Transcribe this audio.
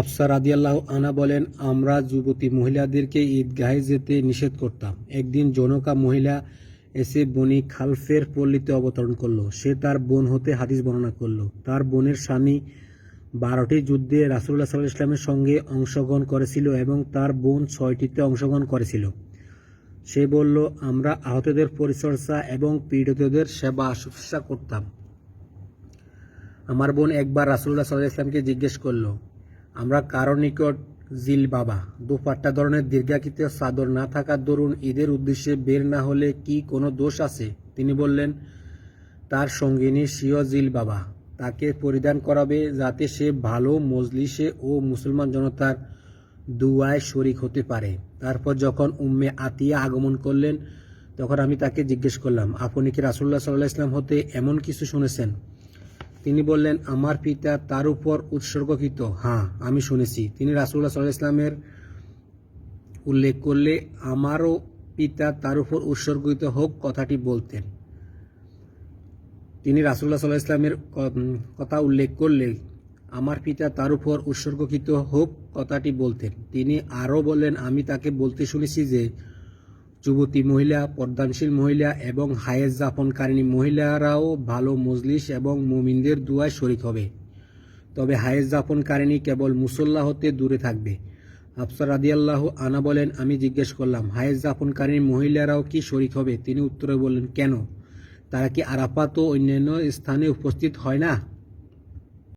আফসার আদিয়াল্লাহ আনা বলেন, আমরা যুবতী মহিলাদেরকে ঈদগাহে যেতে নিষেধ করতাম। একদিন জনকা মহিলা এসে বনি খালফের পল্লীতে অবতরণ করল। সে তার বোন হতে হাদিস বর্ণনা করল। তার বোনের স্বামী বারোটি যুদ্ধে রাসুল্লাহ সাল্লাহ ইসলামের সঙ্গে অংশগ্রহণ করেছিল এবং তার বোন ছয়টিতে অংশগ্রহণ করেছিল। সে বলল, আমরা আহতদের পরিচর্যা এবং পীড়িতদের সেবা শুশ্রূষা করতাম। আমার বোন একবার রাসুল্লাহ সাল্লাহ ইসলামকে জিজ্ঞেস করল আমরা কারও নিকট জিল বাবা। দুপাট্টা ধরনের দীর্ঘাকৃত চাদর না থাকার দরুন ঈদের উদ্দেশ্যে বের না হলে কি কোনো দোষ আছে? তিনি বললেন, তার সঙ্গিনী সিও জিল বাবা। তাকে পরিধান করাবে যাতে সে ভালো মজলিসে ও মুসলমান জনতার দুয়ায় শরিক হতে পারে। তারপর যখন উম্মে আতিয়া আগমন করলেন, তখন আমি তাকে জিজ্ঞেস করলাম, আপনি কি রাসুল্লাহ সাল্লাহ ইসলাম হতে এমন কিছু শুনেছেন? তিনি বললেন, আমার পিতা তার উপর উৎসর্গকৃত। হ্যাঁ আমি শুনেছি। তিনি রাসুল্লাহ সাল্লাহ ইসলামের উল্লেখ করলে, আমারও পিতা তার উপর উৎসর্গিত হোক, কথাটি বলতেন। তিনি রাসুল্লাহ সাল্লাহ ইসলামের কথা উল্লেখ করলে, আমার পিতা তার উপর উৎসর্গকৃত হোক, কথাটি বলতেন। তিনি আরও বললেন, আমি তাকে বলতে শুনেছি যে যুবতী মহিলা, পর্দানশীল মহিলা এবং হায়েজ যাপনকারিণী মহিলারাও ভালো মজলিস এবং মুমিনদের দুয়ায় শরিক হবে। তবে হায়েজ যাপনকারিণী কেবল মুসল্লা হতে দূরে থাকবে। আফসার রাদিয়াল্লাহ আনা বলেন, আমি জিজ্ঞেস করলাম হায়েজ যাপনকারী মহিলারাও কি শরিক হবে? তিনি উত্তরে বললেন, কেন? তারা কি আরাফাত ও অন্যান্য স্থানে উপস্থিত হয় না?